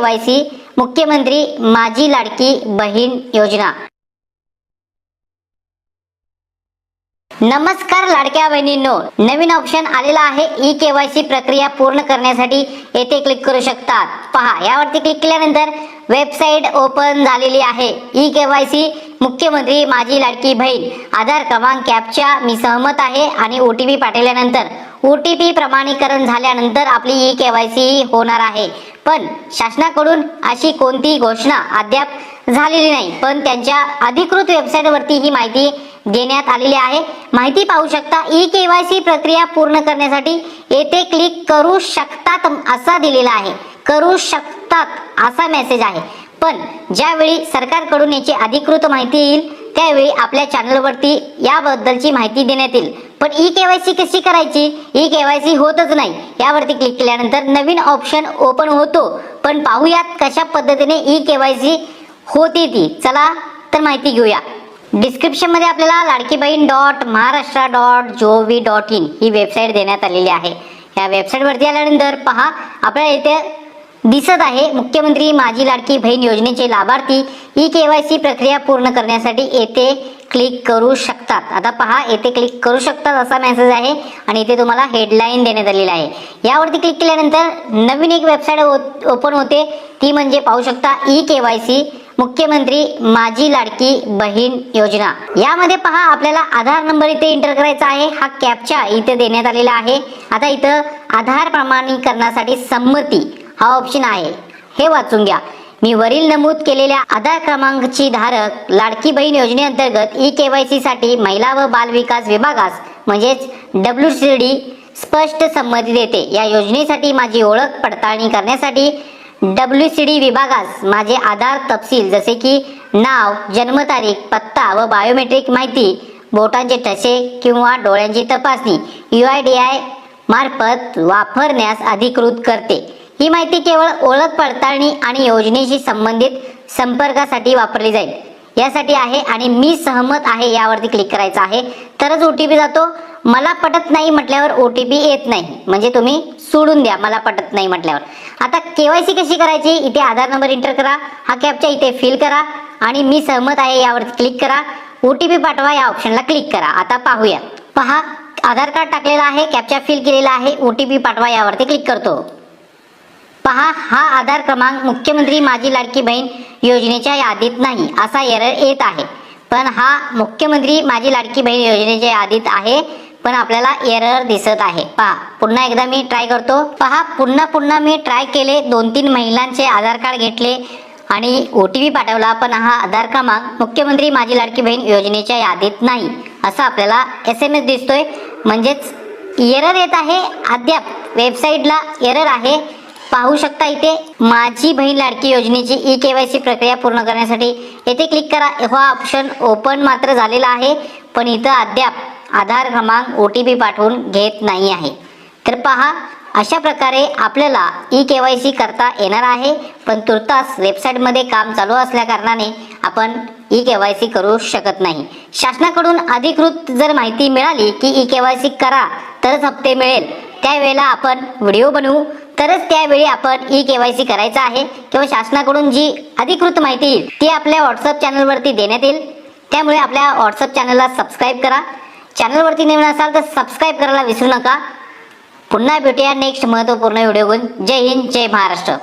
Y मुख्यमंत्री माझी लाडकी बहीण योजना. नमस्कार लाडक्या बहिणींनो नवीन ऑप्शन आलेला आहे. ई केवायसी प्रक्रिया पूर्ण करण्यासाठी येथे क्लिक करू शकतात. पहा यावरती क्लिक केल्यानंतर वेबसाईट ओपन झालेली आहे. ई केवायसी मुख्यमंत्री माझी लाडकी बहीण. आधार क्रमांक कॅपच्या मी सहमत आहे. आणि ओ टी पी पाठवल्यानंतर ओ टी पी प्रमाणीकरण झाल्यानंतर आपली ई केवायसी होणार आहे. पण शासनाकडून अशी कोणतीही घोषणा अद्याप झालेली नाही. पण त्यांच्या अधिकृत वेबसाईटवरती ही माहिती देण्यात आलेली आहे. माहिती पाहू शकता ई केवायसी प्रक्रिया पूर्ण करण्यासाठी येथे क्लिक करू शकतात असा दिलेला आहे. करू शकतात असा मेसेज आहे. पण ज्यावेळी सरकारकडून याची अधिकृत माहिती येईल त्यावेळी आपल्या चॅनलवरती याबद्दलची माहिती देण्यात येईल. पण ई केवायसी कशी करायची? ई केवायसी होतच नाही. यावरती क्लिक केल्यानंतर नवीन ऑप्शन ओपन होतो. पण पाहूयात कशा पद्धतीने ई केवायसी होती ती. चला तर माहिती घेऊया. डिस्क्रिप्शनमध्ये आपल्याला Ladki Bahin dot Maharashtra dot gov dot in he website देण्यात आलेली आहे. या वेबसाईट वरती आल्यानंतर पहा आपल्याला इथे दिसत आहे मुख्यमंत्री माझी लाडकी बहीण योजनेचे लाभार्थी. ई केवायसी प्रक्रिया पूर्ण करण्यासाठी येथे क्लिक करू शकतात. आता पहा येथे क्लिक करू शकतात असा मेसेज आहे आणि इथे तुम्हाला हेडलाईन देण्यात आलेला आहे. यावरती क्लिक केल्यानंतर नवीन एक वेबसाईट ओपन हो- होते. ती म्हणजे पाहू शकता ई के वाय सी मुख्यमंत्री माझी लाडकी बहीण योजना. यामध्ये पहा आपल्याला आधार नंबर इथे एंटर करायचा आहे. हा कॅपचा इथे देण्यात आलेला आहे. आता इथं आधार प्रमाणीकरणासाठी संमती हा ऑप्शन आहे. हे वाचून घ्या. मी वरील नमूद केलेल्या आधार क्रमांकची धारक लाडकी बहीण योजनेअंतर्गत ई केवायसी साठी महिला व बाल विकास विभागास म्हणजेच डब्ल्यू सी डी स्पष्ट संमती देते. या योजनेसाठी माझी ओळख पडताळणी करण्यासाठी डब्ल्यू सी डी विभागास माझे आधार तपशील जसे की नाव जन्मतारीख पत्ता व बायोमेट्रिक माहिती बोटांचे ठसे किंवा डोळ्यांची तपासणी यू आय डी आय मार्फत वापरण्यास अधिकृत करते. ही माहिती केवळ ओळख पडताळणी आणि योजनेशी संबंधित संपर्कासाठी वापरली जाईल. यासाठी आहे आणि मी सहमत आहे यावरती क्लिक करायचं आहे. तरच ओ टी पी जातो. मला पटत नाही म्हटल्यावर ओ टी पी येत नाही. म्हणजे तुम्ही सोडून द्या. मला पटत नाही म्हटल्यावर. आता केवायसी कशी करायची? इथे आधार नंबर एंटर करा. हा कॅपच्या इथे फिल करा. आणि मी सहमत आहे यावरती क्लिक करा. ओ टी पी पाठवा या ऑप्शनला क्लिक करा. आता पाहूया. पहा आधार कार्ड टाकलेला आहे. कॅपच्या फिल केलेला आहे. ओ टी पी पाठवा यावरती क्लिक करतो. पहा हा आधार क्रमांक मुख्यमंत्री माझी लाडकी बहीण योजनेच्या यादीत नाही असा एरर येत आहे. पण हा मुख्यमंत्री माझी लाडकी बहीण योजनेच्या यादीत आहे पण आपल्याला एरर दिसत आहे. पहा पुन्हा एकदा मी ट्राय करतो. पहा पुन्हा पुन्हा मी ट्राय केले दोन तीन महिलांचे आधार कार्ड घेतले आणि ओ टी पी पाठवला पण हा आधार क्रमांक मुख्यमंत्री माझी लाडकी बहीण योजनेच्या यादीत नाही असा आपल्याला एस एम एस दिसतोय. म्हणजेच एरर येत आहे. अद्याप वेबसाईटला एरर आहे. पाहू शकता इथे माझी बहीण लाडकी योजनेची ई केवायसी प्रक्रिया पूर्ण करण्यासाठी येथे क्लिक करा. हा ऑप्शन ओपन मात्र झालेला आहे पण इथं अद्याप आधार क्रमांक ओ टी पी पाठवून घेत नाही आहे. तर पहा अशा प्रकारे आपल्याला ई के वाय सी करता येणार आहे पण तुर्तास वेबसाईटमध्ये काम चालू असल्या कारणाने आपण ई के वाय सी करू शकत नाही. शासनाकडून अधिकृत जर माहिती मिळाली की ई के वाय सी करा तरच हप्ते मिळेल. त्यावेळेला आपण व्हिडिओ बनवू तरच त्यावेळी आपण ई के वाय सी करायचं आहे. किंवा शासनाकडून जी अधिकृत माहिती येईल ती आपल्या व्हॉट्सअप चॅनलवरती देण्यात येईल. त्यामुळे आपल्या व्हॉट्सअप चॅनलला सबस्क्राईब करा. चॅनलवरती नवीन असाल तर सबस्क्राईब करायला विसरू नका. पुन्हा भेटूया नेक्स्ट महत्त्वपूर्ण व्हिडिओ घेऊन. जय हिंद जय महाराष्ट्र.